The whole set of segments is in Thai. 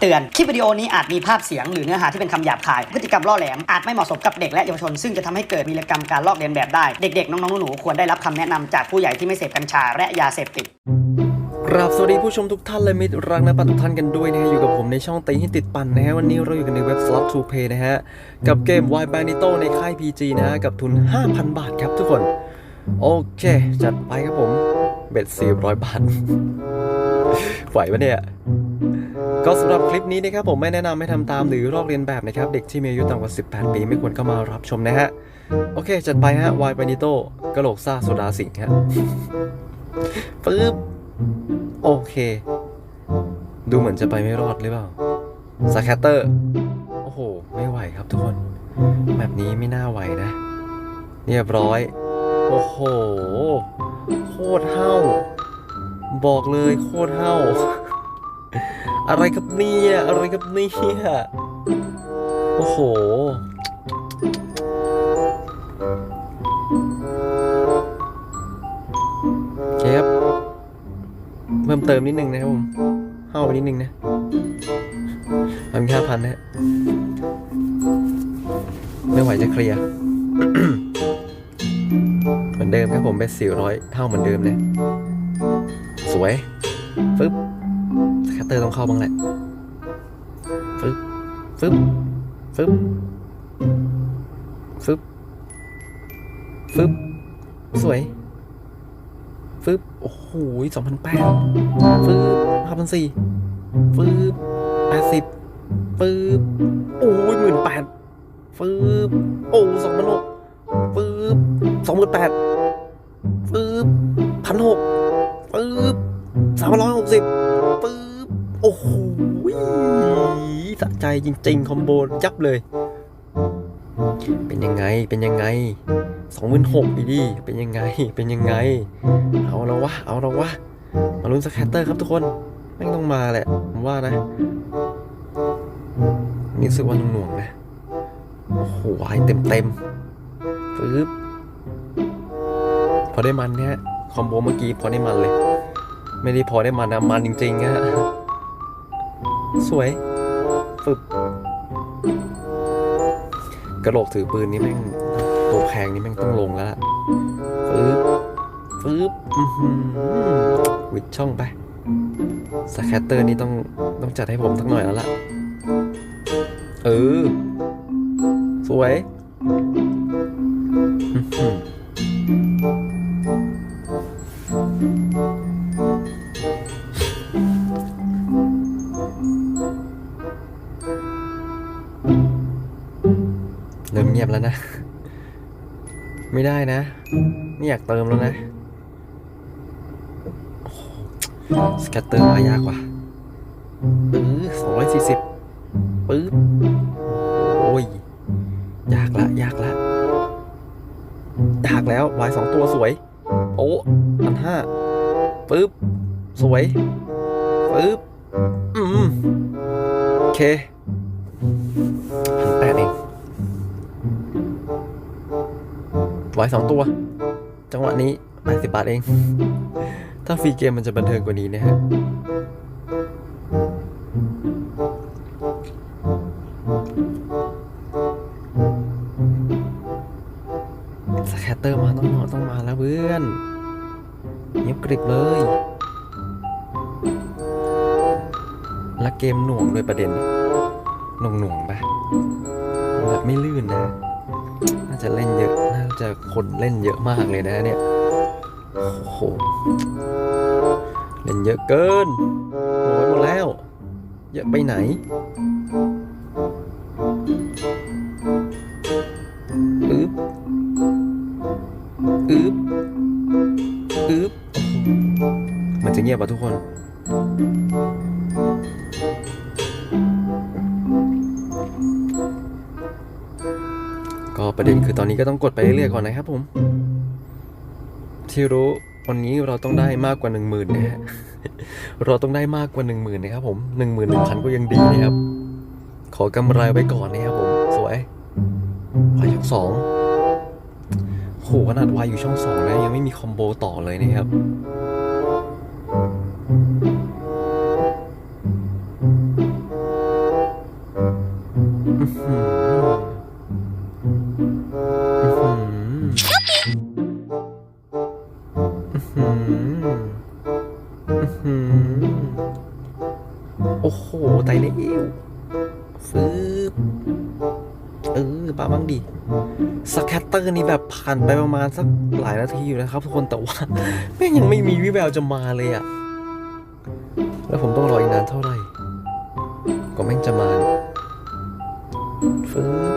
เตือน คลิปวิดีโอนี้อาจมีภาพเสียงหรือเนื้อหาที่เป็นคำหยาบคาย พฤติกรรมล่อแหลม อาจไม่เหมาะสมกับเด็กและเยาวชน ซึ่งจะทำให้เกิดวีรกรรมการลอกเลียนแบบได้ เด็กๆ น้องๆ หนูๆ ควรได้รับคำแนะนำจากผู้ใหญ่ที่ไม่เสพกัญชาและยาเสพติดกราบสวัสดีผู้ชมทุกท่านและมิตรรักนักปั่นทุกท่านกันด้วยนะฮะอยู่กับผมในช่องตีให้ติดปั่นนะฮะวันนี้เราอยู่กันในเว็บ slot to pay นะฮะกับเกม y b a n i t o ในค่าย PG นะฮะกับทุน 5,000 บาทครับทุกคน โอเค จัดไปครับผมเบ็ด400 บาทไหวปะเนี่ย ก็สำหรับคลิปนี้นะครับผมไม่แนะนำให้ทำตามหรือลอกเลียนแบบนะครับ เด็กที่มีอายุต่ำกว่า 18 ปีไม่ควรเข้ามารับชมนะฮะ โอเค จัดไปฮะ y b a n i t o กะโหลกซ่าโซดาสิงฮะปึ๊บ โอเค ดูเหมือนจะไปไม่รอดหรือเปล่าสแคตเตอร์ โอ้โห ไม่ไหวครับทุกคนแบบนี้ไม่น่าไหวนะ เรียบร้อย โอ้โห โคตรเห่า บอกเลยโคตรเห่า อะไรครับเนี่ยอะไรครับเนี่ยโอ้โห เคครับ เพิ่มเติมนิดนึงนะครับผมเข้าไปนิดนึงนะมันมีห้าพันนะฮะไม่ไหวจะเคลียร์เหมือนเดิมครับผมเป็นสี่ร้อยเท่าเหมือนเดิมเลยสวยฟึ๊บ เตอร์ต้องเข้าบ้างแหละฟึบฟึบฟึบฟึบฟึบสวยฟึบโอ้โหสองพันแปดฟึบห้าพันสี่ฟึบแปดสิบฟึบโอ้ยหมื่นแปดฟึบโอ้สองพันหกฟึบสองหมื่นแปดฟึบพันหกฟึบสามร้อยหกสิบฟึบ จจริงๆ คอมโบยับเลย เป็นยังไง เป็นยังไงสองหมื่นหกอีดี เป็นยังไง เป็นยังไง เอาแล้วะ เอาแล้วะ มาลุ้นสแคตเตอร์ครับทุกคนแม่ต้องมาแหละ ผมว่านะ นี่สึกว่าหน่วงๆนะ โอ้โหวายเต็มเต็มปึ๊บ พอได้มันเนี่ยคอมโบเมื่อกี้พอได้มันเลย ไม่ได้พอได้มันนะ มันจริงๆฮะสวยึบกระโหลกถือปืนนี่แม่งตัวแพงนี่แม่งต้องลงแล้วล่ะฟืบฟืบอื้อหือวิดช่องไปสแคตเตอร์นี่ต้องต้องจัดให้ผมสักหน่อยแล้วล่ะ เออ สวย เริ่มเงียบแล้วนะ ไม่ได้นะ ไม่อยากเติมแล้วนะสแคตเตอร์มายากว่าปื้อสองร้อยสี่สิบปื๊บ โอ้ย ยากละ ยากละ ยากแล้ววายสองตัวสวย โอ้พันห้าปึ๊บ สวย ปึ๊บ อืมโอเค แปดเองไว้สองตัว จังหวะนี้80บาทเอง ถ้าฟรีเกมมันจะบันเทิงกว่านี้นะฮะสแคตเตอร์มาต้องมาต้องมาแล้วเพื่อนเงียบกริบเลย และเกมหน่วงโดยประเด็น หน่วงหน่วงๆปะแบบไม่ลื่นนะ น่าจะเล่นเยอะ น่าจะคนเล่นเยอะมากเลยนะเนี่ย โอ้โห เล่นเยอะเกินโอ้ยหมดแล้ว เยอะไปไหนอึ๊บอึ๊บอึ๊บโอ้โหมันจะเงียบป่ะทุกคน ประเด็นคือตอนนี้ก็ต้องกดไปเรื่อยๆก่อนนะครับผม ที่รู้วันนี้เราต้องได้มากกว่าหนึ่งหมื่นนะฮะเราต้องได้มากกว่าหนึ่งหมื่นนะครับผมหนึ่งหมื่นหนึ่งพันก็ยังดีนะครับ ขอกำไรไว้ก่อนนะครับผมสวย วายช่องสองโหขนาดวายอยู่ช่องสองนะยังไม่มีคอมโบต่อเลยนะครับ แล้วฟืบเออปาบ้างดิสแคตเตอร์นี่แบบผ่านไปประมาณสักหลายนาทีอยู่นะครับทุกคนแต่ว่าแม่งยังไม่มีวิแววจะมาเลยอะแล้วผมต้องรออีกนานเท่าไหร่ก็แม่งจะมาฟืบ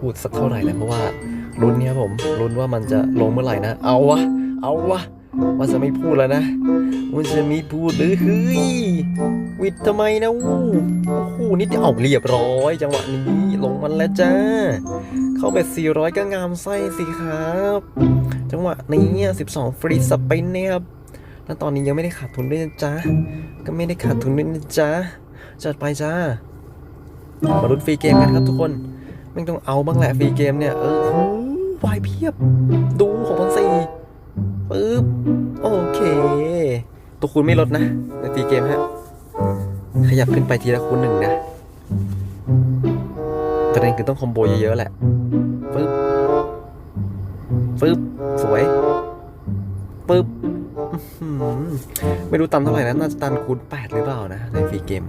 พูดสักเท่าไหร่แล้วเพราะว่าลุ้นเนี่ยผมลุ้นว่ามันจะลงเมื่อไหร่นะ เอาวะ เอาวะว่าจะไม่พูดแล้วนะมันจะไม่พูดหรือเฮ้ยวิดทำไมนะอู้โอ้นิดเดียวเอาเรียบร้อย จังหวะนี้ลงมันแล้วจ้า เข้าไป400 ก็งามไส้สิครับ จังหวะนี้เนี่ย12 ฟรีสไปเนี่ยครับแล้วตอนนี้ยังไม่ได้ขาดทุนด้วยนะจ๊ะ ก็ไม่ได้ขาดทุนด้วยนะจ๊ะ จัดไปจ้า มาลุ้นฟรีเกมกันครับทุกคน ไม่ต้องเอาบ้างแหละฟรีเกมเนี่ย เออโอ้วายเพียบ ดูของพันสี่ปึ๊บ โอเค ตัวคูณไม่ลดนะ ในฟรีเกมฮะ ขยับขึ้นไปทีละคูณหนึ่งนะประเด็นคือต้องคอมโบเยอะๆแหละปึ๊บปึ๊บ สวยปึ๊บไม่รู้ตันเท่าไหร่นะน่าจะตันคูณ8หรือเปล่านะ ในฟรีเกม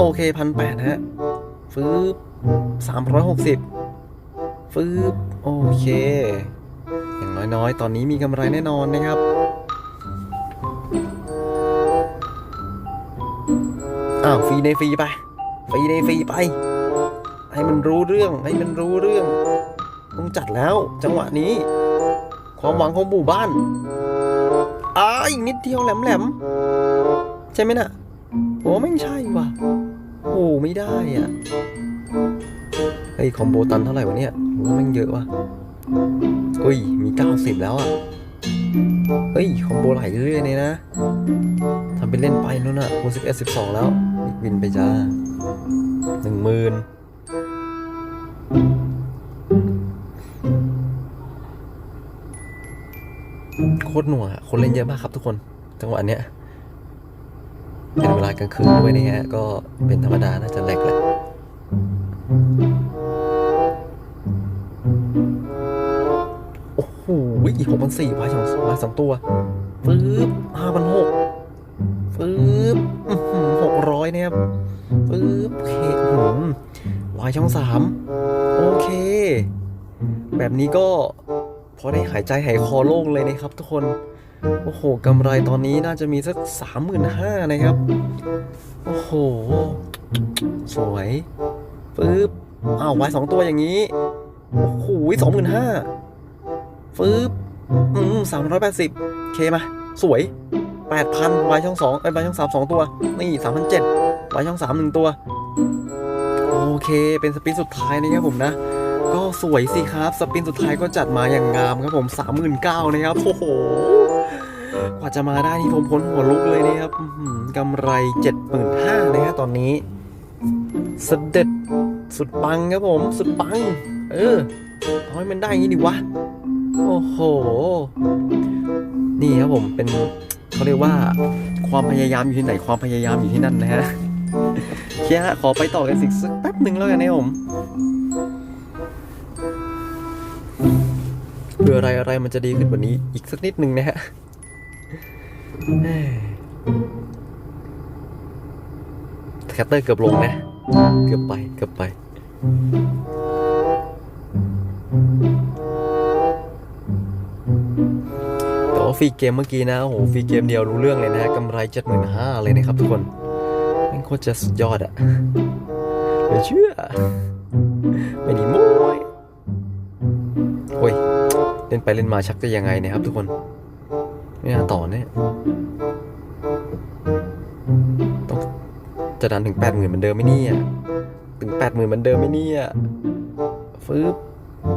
โอเคพันแปดฮะฟืบสามร้อยหกสิบฟืบโอเค อย่างน้อยๆ ตอนนี้มีกำไรแน่นอนนะครับ อ้าวฟรีในฟรีไปฟรีในฟรีไป ให้มันรู้เรื่อง ให้มันรู้เรื่อง ต้องจัดแล้ว จังหวะนี้ ความหวังของหมู่บ้านอ้าอีกนิดเดียวแหลมๆใช่ไหมน่ะโอ้ไม่ใช่ว่ะ โอ้ไม่ได้อะไอ้ยคอมโบตันเท่าไหร่วะเนี่ยม่งเยอะว่ะอุ้ยมี 90 แล้วอะเฮ้ยคอมโบไหลเรื่อยๆเลยนะทำเป็นเล่นไปนู่นน่ะคูณ11 12แล้วบิ๊กวินไปจ้าหนึ่งหมื่นโคตรหน่วงอะคนเล่นเยอะมากครับทุกคน จังหวะเนี้ย เป็นเวลากลางคืนด้วยนะฮะก็เป็นธรรมดาน่าจะแหลกแหละโอ้โหอีกหกพันสี่วายสองวาสองตัวฟื้บห้าพันหกฟื้บหกร้อยนะครับฟืบโอเคหืมวายช่องสามโอเค แบบนี้ก็พอได้หายใจหายคอโล่งเลยนะครับทุกคน โอ้โหกำไรตอนนี้น่าจะมีสักสามหมื่นห้านะครับ โอ้โห สวยปึ๊บอ้าววายสองตัวอย่างนี้ โอ้โหสองหมื่นห้าปึ๊บอืมสามร้อยแปดสิบเคมา สวยแปดพันวายช่องสองไอ้ยวายช่องสามสองตัว นี่สามพันเจ็ดวายช่องสามหนึ่งตัว โอเค เป็นสปินสุดท้ายนะครับผมนะก็สวยสิครับ สปินสุดท้ายก็จัดมาอย่างงามครับผมสามหมื่นเก้านะครับ โอ้โห กว่าจะมาได้นี่ผมพ้นหัวลุกเลยนะครับกำไรเจ็ดหมื่นห้านะครตอนนี้เสด็จสุดปังครับผม สุดปัง เออเอาให้มันได้อย่างนี้ดิวะ โอ้โห นี่ครับผมเป็นเขาเรียกว่าความพยายามอยู่ที่ไหนความพยายามอยู่ที่นั่นนะฮะเคียฮะขอไปต่อกันสักแป๊บหนึ่งแล้วกันนะผมเพื่ออะไรอะไรมันจะดีขึ้นกว่านี้อีกสักนิดหนึ่งนะฮะ แหม่แคตเตอร์เกือบลงนะ เกือบไป เกือบไป แต่ว่าฟรีเกมเมื่อกี้นะ โอ้โห ฟรีเกมเดียวรู้เรื่องเลยนะกำไรเจ็ดหมื่นห้าเลยนะครับทุกคนแม่งโคตรจะสุดยอดอะเหลือเชื่อ ไม่ดีโม้ยโอ้ย เล่นไปเล่นมาชักจะยังไงเนะครับทุกคน ไม่น่าต่อเนี่ยต้องจะดันถึงแปดหมื่นเหมือนเดิมไมเนี่ยถึงแปดหมื่นเหมือนเดิมไมเนี่ยฟืบ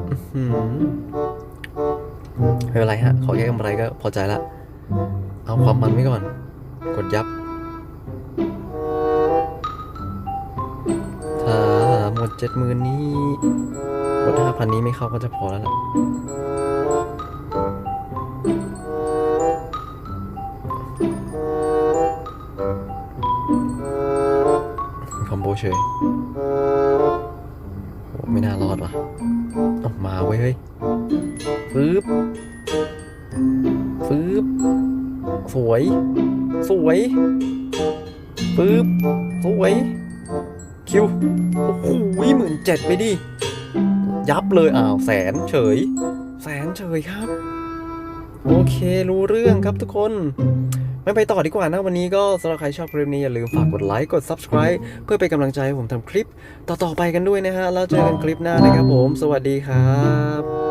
อื้อหือไม่เป็นไรฮะ ขอแค่กำไรก็พอใจละ เอาความมันไว้ก่อน กดยับ ถ้าหมดเจ็ดหมื่นนี้ หมดห้าพันนี้ไม่เข้าก็จะพอแล้วล่ะ เฉยโอ้ไม่น่ารอดว่ะออกมาเว้ยเฮ้ยฟืบฟืบสวย สวยฟืบสวย คิว โอ้โหหมื่นเจ็ดไปดิ ยับเลยอ้าว แสนเฉย แสนเฉยครับ โอเครู้เรื่องครับทุกคน ไม่ไปต่อดีกว่านะวันนี้ก็สำหรับใครชอบคลิปนี้อย่าลืมฝากกดไลค์กด subscribe เพื่อเป็นกำลังใจให้ผมทำคลิปต่อๆไปกันด้วยนะฮะแล้วเจอกันคลิปหน้านะครับผม สวัสดีครับ